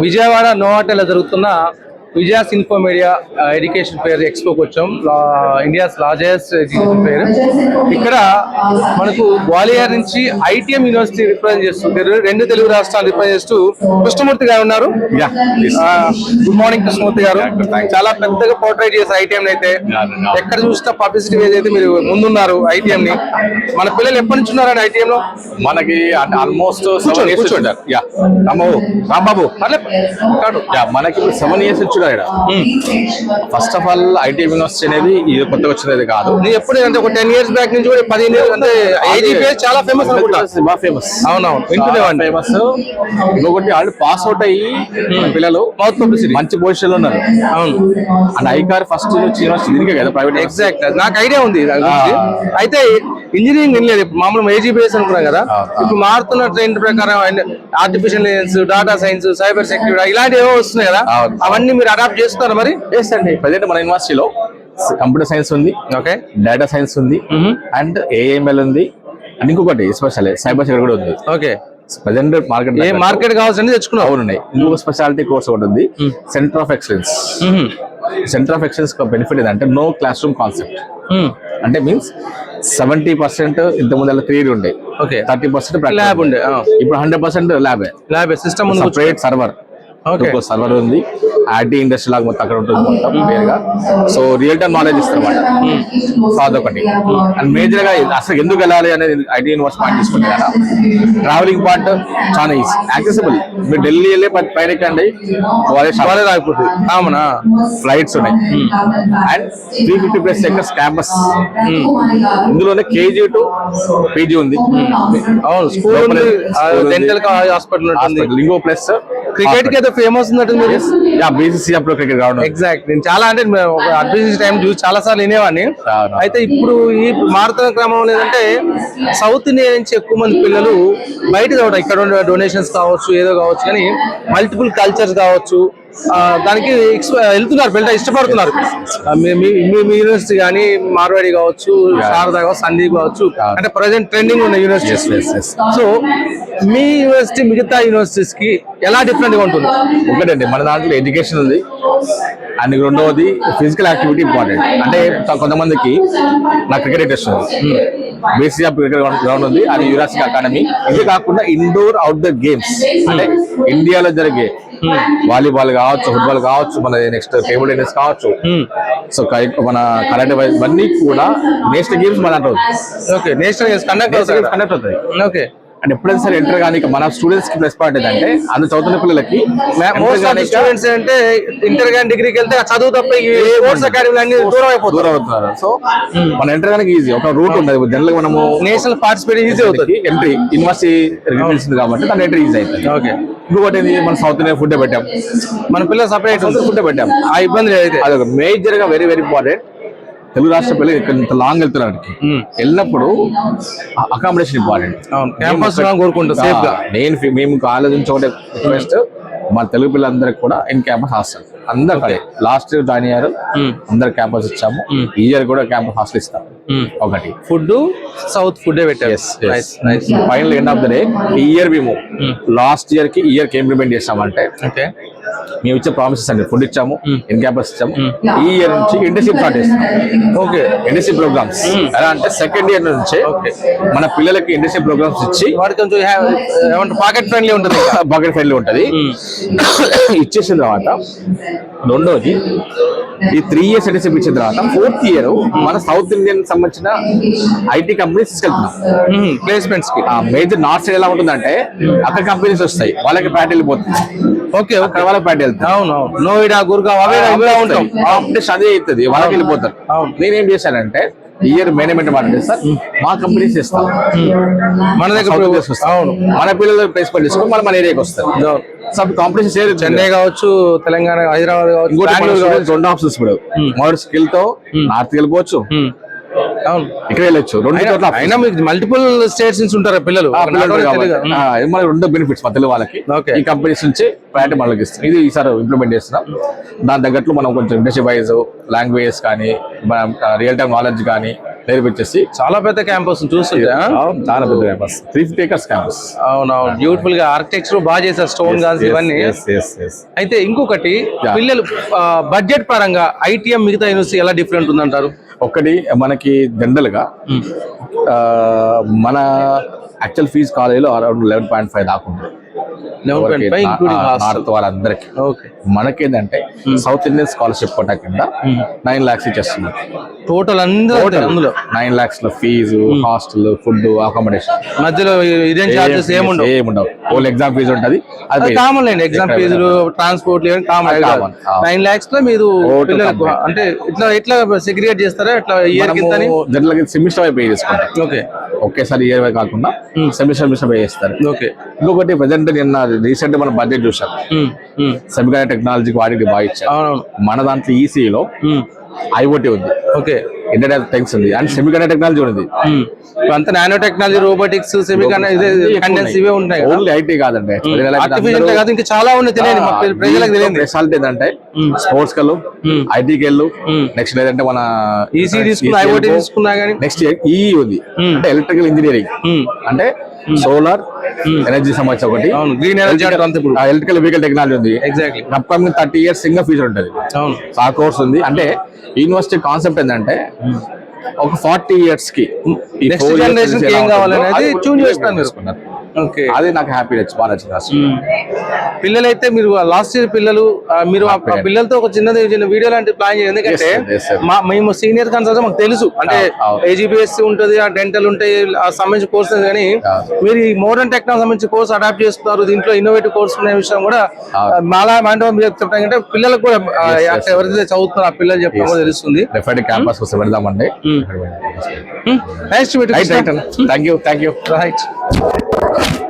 విజయవాడ నోవాటెలో జరుగుతున్న Vijayas info media education fair ఎక్స్పోకి వచ్చాం. India's largest education fair. ఇక్కడ మనకు గ్వాలియర్ నుంచి ఐటీఎం యూనివర్సిటీ రిప్రజెంట్ చేస్తుంటారు రెండు తెలుగు రాష్ట్రాలు రిప్రజెంట్ చేస్తూ కృష్ణమూర్తి గారు ఉన్నారు. గుడ్ మార్నింగ్ కృష్ణమూర్తి గారు. చాలా పెద్దగా పోర్ట్రేట్ చేశారు ఐటీఎం అయితే ఎక్కడ చూసినా పబ్లిసిటీ అయితే మీరు ముందున్నారు ఐటీఎం ని. మన పిల్లలు ఎప్పటి నుంచి ఉన్నారండి ఐటీఎం లో? మనకి ఆల్మోస్ట్ కూర్చోండి, సెవెన్ ఇయర్స్ రాంబాబు రాంబాబు. మనకి సెవెన్ ఇయర్స్ వచ్చాడు ఇక్కడ first of all IT university అనేది ఇది కొత్తగా వచ్చినది కాదు. నేను ఎప్పుడు అంటే ఒక టెన్ ఇయర్స్ బ్యాక్ నుంచి కూడా పదిహేను ఇయర్స్ అంటే ఐజీపీఎస్ చాలా ఫేమస్ బాగా ఫేమస్ అవునవును. వింటున్నామండి ఫేమస్ ఇంకొకటి ఆల్రెడీ పాస్ అవుట్ అయ్యి పిల్లలు మౌత్ పబ్లిసిటీ మంచి పొజిషన్లో ఉన్నారు. అవును. అండ్ ఐకార్ ఫస్ట్ యూనివర్సిటీ దీనికే కదా ప్రైవేట్ ఎగ్జాక్ట్ నాకు ఐడియా ఉంది. అయితే ఇంజనీరింగ్ వినలేదు. మామూలు ఏజీబీఎస్ అనుకున్నాం కదా. ఇప్పుడు మారుతున్న ట్రెండ్ ప్రకారం artificial intelligence data science cyber security ఇలాంటివి ఏవో వస్తున్నాయి కదా. అవును. అవన్నీ మీరు అడాప్ట్ చేస్తున్నారు మరి? ఎస్ అండి ప్రజెంట్ మన యూనివర్సిటీలో కంప్యూటర్ సైన్స్ ఉంది ఓకే డేటా సైన్స్ ఉంది. అండ్ ఏఎంఎల్ ఉంది అండ్ ఇంకొకటి ఎస్పెషల్ సైబర్ సెక్యూరిటీ కూడా ఉంది. ఓకే ప్రజెంట్ మార్కెట్ ఏ మార్కెట్ కావాల్సింది తెచ్చుకున్నావు? అవునున్నాయి. ఇంకొక స్పెషాలిటీ కోర్స్ ఒకటి ఉంది centre of excellence. Centre of excellence benefit ఏంటంటే నో క్లాస్ రూమ్ కాన్సెప్ట్. అంటే మీన్స్ సెవెంటీ పర్సెంట్ ఇంత ముందు థియరీ ఉండే. ఓకే థర్టీ పర్సెంట్ ల్యాబ్ ఉండే. ఇప్పుడు hundred percent lab lab system separate server okay. Server ఉంది. ఐటీ ఇండస్ట్రీ లాగా మొత్తం అక్కడ ఉంటుంది మొత్తం క్లియర్గా సో రియల్ టైమ్ నాలెడ్జ్ ఇస్తారు అన్నమాట సో అదొకటి. అండ్ మేజర్గా అసలు ఎందుకు వెళ్ళాలి అనేది ఐటీ యూనివర్సిటీ పాయింట్ తీసుకుంటే కదా ట్రావెలింగ్ పార్ట్ చాలా ఈజీ యాక్సెసిబుల్ మీరు ఢిల్లీ వెళ్ళే పైన ఎక్కండి వాళ్ళే వాళ్ళే రాకపోతే. కామనా ఫ్లైట్స్ ఉన్నాయి. And three fifty plus acres campus ఇందులోనే కేజీ టు పీజీ ఉంది. అవును స్కూల్ ఉంది. డెంటల్ హాస్పిటల్ ఉంటుంది. లింగో ప్లస్ క్రికెట్కి అయితే ఫేమస్ ఉన్నట్టు మీరు? యా బీసీసీ అప్పుడు క్రికెట్ రావడం ఎగ్జాక్ట్ నేను చాలా అంటే అడ్మిషన్ టైం చూసి చాలా సార్లు వినేవాడిని. అయితే ఇప్పుడు ఈ మారుతున్న క్రమంలో ఏంటంటే సౌత్ ఇండియా నుంచి ఎక్కువ మంది పిల్లలు బయట చదవడం ఇక్కడ ఉండే డొనేషన్స్ కావచ్చు ఏదో కావచ్చు కానీ మల్టిపుల్ కల్చర్స్ కావచ్చు ఆ, దానికి వెళ్తున్నారు బయట ఇష్టపడుతున్నారు. మీ యూనివర్సిటీ కానీ మార్వాడి కావచ్చు శారదా కావచ్చు సందీప్ కావచ్చు అంటే ప్రజెంట్ ట్రెండింగ్ ఉన్న యూనివర్సిటీస్ yes. సో మీ యూనివర్సిటీ మిగతా యూనివర్సిటీస్కి ఎలా డిఫరెంట్గా ఉంటుంది? ఒకటండి మన దాంట్లో ఎడ్యుకేషన్ ఉంది. అండ్ రెండవది ఫిజికల్ యాక్టివిటీ ఇంపార్టెంట్ అంటే కొంతమందికి నా క్రికెట్ ఇంట్రెస్ట్ ఉంది. బేసిక్ క్రికెట్ గ్రౌండ్ ఉంది అది యువరాసిక్ అకాడమీ ఇది కాకుండా ఇండోర్ అవుట్డోర్ గేమ్స్ అంటే ఇండియాలో జరిగే వాలీబాల్ కావచ్చు ఫుట్బాల్ కావచ్చు మన నెక్స్ట్ టేబుల్ టెన్నిస్ కావచ్చు. సో మన కరాటే ఇవన్నీ కూడా నేషనల్ గేమ్స్ మన దాంట్లో ఓకే నేషనల్ కండక్ట్ అవుతారు కండక్ట్ అవుతాయి. ఓకే అండ్ ఎప్పుడైనా సరే ఎంటర్ కానీ మన స్టూడెంట్స్కి ప్లస్ పాయింట్ ఏంటంటే అందులో చదువుతున్న పిల్లలకి స్టూడెంట్స్ అంటే ఇంటర్ కానీ డిగ్రీకి వెళ్తే చదువు తప్ప స్పోర్ట్స్ అకాడమీలు అన్ని దూరం అయిపోతుంది దూరం అవుతున్నారు. సో మన ఎంటర్ కానీ ఈజీ ఒక రూట్ ఉండదు జనరల్ మనము నేషనల్ పార్టిసిపేట్ ఈజీ అవుతుంది. ఎంట్రీ యూనివర్సిటీ తెలిసింది కాబట్టి దాని ఎంట్రీ ఈజీ అవుతుంది. ఓకే. ఇంకొకటి మన సౌత్ ఇండియన్ ఫుడ్ పెట్టాం. మన పిల్లలు సపరేట్ ఫుడ్ పెట్టాం. ఆ ఇబ్బంది లేదు అయితే. అదొక మేజర్గా వెరీ వెరీ ఇంపార్టెంట్ తెలుగు రాష్ట్ర పిల్లలు ఇక్కడ ఇంత లాంగ్ వెళ్తున్నారు. వెళ్ళినప్పుడు అకామిడేషన్ ఇంపార్టెంట్ క్యాంపస్ కోరుకుంటా నేను మేము ఆలోచించే ఒకటే రిక్వెస్ట్ మన తెలుగు పిల్లలందరికి కూడా ఇన్ క్యాంపస్ హాస్టల్ అందరు లాస్ట్ ఇయర్ జాయిన్ అయ్యారు. అందరు క్యాంపస్ ఇచ్చాము. ఈ ఇయర్ కూడా క్యాంపస్ హాస్టల్ ఇస్తాం. ఒకటి. ఫుడ్ సౌత్ ఫుడ్ పెట్టారు. Nice nice final end of the day ఈ ఇయర్ మేము లాస్ట్ ఇయర్కి ఇయర్కి ఇంప్లిమెంట్ చేస్తామంటే మేము ఇచ్చే ప్రామిసెస్ అండి. ఫుడ్ ఇచ్చాము ఇన్ క్యాంపస్ ఇచ్చాము. ఈ ఇయర్ నుంచి ఇంటర్న్షిప్ స్టార్ట్ చేస్తాం ఓకే ఇండస్ట్రీ ప్రోగ్రామ్స్ ఎలా అంటే సెకండ్ ఇయర్ నుంచి మన పిల్లలకి ఇండస్ట్రీ ప్రోగ్రామ్స్ ఇచ్చి కొంచెం పాకెట్ ఫ్రెండ్లీ ఉంటుంది బకెట్ ఫైల్ ఉంటది. ఇచ్చేసిన తర్వాత రెండోది ఈ త్రీ ఇయర్స్ ఇండస్ట్రీ ఇచ్చిన తర్వాత ఫోర్త్ ఇయర్ మన సౌత్ ఇండియన్ సంబంధించిన ఐటీ కంపెనీస్ తీసుకెళ్తున్నాం. ప్లేస్మెంట్స్కి. ఆ మేజర్ నార్త్ సైడ్ ఎలా ఉంటుందంటే అక్కడ కంపెనీస్ వస్తాయి. వాళ్ళకి ప్యాట్ వెళ్ళిపోతుంది. Okay okay. అక్కడ వాళ్ళకి ప్యాట్ వెళ్తాయి అవును నోయిడా గుర్గావ్ అవే ఇవే ఉంటాం అదే అవుతుంది వాళ్ళకి వెళ్ళిపోతారు. నేనేం చేశానంటే ఇయర్ మేనేజ్మెంట్ మాట సార్. మా కంపెనీస్ ఇస్తాం మన దగ్గర. అవును. మన పిల్లలు ప్లేస్మెంట్ తీసుకొని మన మన ఏరియాకి వస్తారు. సో కాంపిటీషన్ సేర్ చెన్నై కావచ్చు తెలంగాణ హైదరాబాద్ కావచ్చు రెండు ఆప్షన్స్ ఇప్పుడు. మొదటి స్కిల్తో నార్త్ వెళ్ళిపోవచ్చు. అవును. ఇక్కడ వెళ్ళొచ్చు. రెండు చోట్ల. అయినా మీకు మల్టిపుల్ స్టేట్స్ నుంచి ఉంటారా పిల్లలు? రెండు బెనిఫిట్స్ మా తెలుగు వాళ్ళకి. ఈ కంపెనీస్ నుంచి ప్రయారిటీ మనకి ఇస్తాం ఇది ఈసారి ఇంప్లిమెంట్ చేస్తున్నాం. దాని తగ్గట్లు మనం కొంచెం ఇండస్ట్రీ వైజ్ లాంగ్వేజ్ కానీ రియల్ టైం నాలెడ్జ్ కానీ నేర్పించేసి చాలా పెద్ద క్యాంపస్ చూస్తుంటే? చాలా పెద్ద campus three fifty acres campus అవునవును. బ్యూటిఫుల్గా ఆర్కిటెక్చర్ బాగా చేశారు స్టోన్ గాన్స్ ఇవన్నీ. అయితే ఇంకొకటి. పిల్లలు బడ్జెట్ పరంగా ఐటీఎం మిగతా యూనివర్సిటీ ఎలా డిఫరెంట్ ఉందంటారు? ఒకటి మనకి జనరల్గా ఆ, మన యాక్చువల్ ఫీజ్ కాలేజీలో అరౌండ్ లెవెన్ పాయింట్ ఫైవ్ దాకా హాస్టల్ నార్త్ వాళ్ళందరికి. ఓకే మనకేంటంటే సౌత్ ఇండియన్ స్కాలర్షిప్ కోటా కింద నైన్ లాక్స్ ఇచ్చేస్తున్నారు. టోటల్ అందులో. నైన్ లాక్స్లో ఫీజు హాస్టల్ ఫుడ్ అకామిడేషన్ మధ్యలో ఇదేం చార్జెస్ ఏముండవు. ఏముండవు ఓన్లీ ఎగ్జామ్ ఫీజు ఉంటది అది. కామన్ లేండి. ఎగ్జామ్ ఫీజులు ట్రాన్స్పోర్ట్ కామన్ common. ఆ. నైన్ లాక్స్లో మీరు పిల్లలకు. అంటే ఇట్లా ఎట్లా సెగ్రిగేట్ చేస్తారా? ఇట్లా ఇయర్ జనరల్ సెమిస్టర్ పే చేసుకుంటాం. ఓకే. ఒకేసారి ఇయర్ కాకుండా సెమిస్టర్ సెమిస్టర్ పే చేస్తారు. ఓకే. ఇంకొకటి ప్రజెంట్ నిన్న రీసెంట్ మన బడ్జెట్ చూసాం సెమికాన్ టెక్నాలజీకి వాటికి బాగా ఇచ్చారు. మన దాంట్లో ఈసీలో ఐఓటీ ఉంది. ఓకే. ఇంటర్నెట్ థింగ్స్ ఉంది. అండ్ సెమికాన్ టెక్నాలజీ ఉంది. అంత nano technology robotics semi condense ఇవే ఉంటాయి ఓన్లీ ఐటీ కాదండి. ఆర్టిఫిషియల్ కాదు ఇంకా చాలా ఉన్నాయి తెలియదు ప్రజలకు తెలియదు. స్పెషాలిటీ ఏంటంటే స్పోర్ట్స్ కళ్ళు ఐటీకి వెళ్ళు నెక్స్ట్ లేదంటే మన ఈసీ తీసుకున్నా ఐఓటీ తీసుకున్నా గానీ. నెక్స్ట్ ఈ ఉంది. అంటే ఎలక్ట్రికల్ ఇంజనీరింగ్ అంటే సోలార్ ఎనర్జీ సంబంధించి ఒకటి. అవును గ్రీన్ ఎనర్జీ ఇప్పుడు ఎలక్ట్రికల్ వెహికల్ టెక్నాలజీ ఉంది. Exactly upcoming thirty years single future ఉంటుంది. ఆ కోర్స్ ఉంది. అంటే యూనివర్సిటీ కాన్సెప్ట్ ఏంటంటే ఒక ఫార్టీ ఇయర్స్కి కి ఎలా ఏం కావాలనేది మీరు. చేసుకున్నారు. ఓకే అది నాకు హ్యాపీ నచ్చి బాగా నచ్చింది అసలు. పిల్లలైతే మీరు లాస్ట్ ఇయర్ పిల్లలు మీరు ఆ పిల్లలతో ఒక చిన్నది చిన్న వీడియో లాంటి ప్లాన్ చేయండి. ఎందుకంటే. మా మేము సీనియర్ కన్సల్ట్ మాకు తెలుసు. అంటే. ఏజీబీఎస్ ఉంటుంది ఆ డెంటల్ ఉంటాయి ఆ సంబంధించిన కోర్సెస్ కానీ మీరు ఈ మోడర్న్ టెక్నాలజీ సంబంధించి కోర్స్ అడాప్ట్ చేస్తున్నారు దీంట్లో ఇన్నోవేటివ్ కోర్స్ ఉన్న విషయం కూడా మాలా మాండవం మీరు చెప్తారంటే పిల్లలకు కూడా ఎవరైతే చదువుతున్నారో ఆ పిల్లలు చెప్పడం కూడా తెలుస్తుంది. Campus పెడదామండి meet right right thank you thank you right Thank you.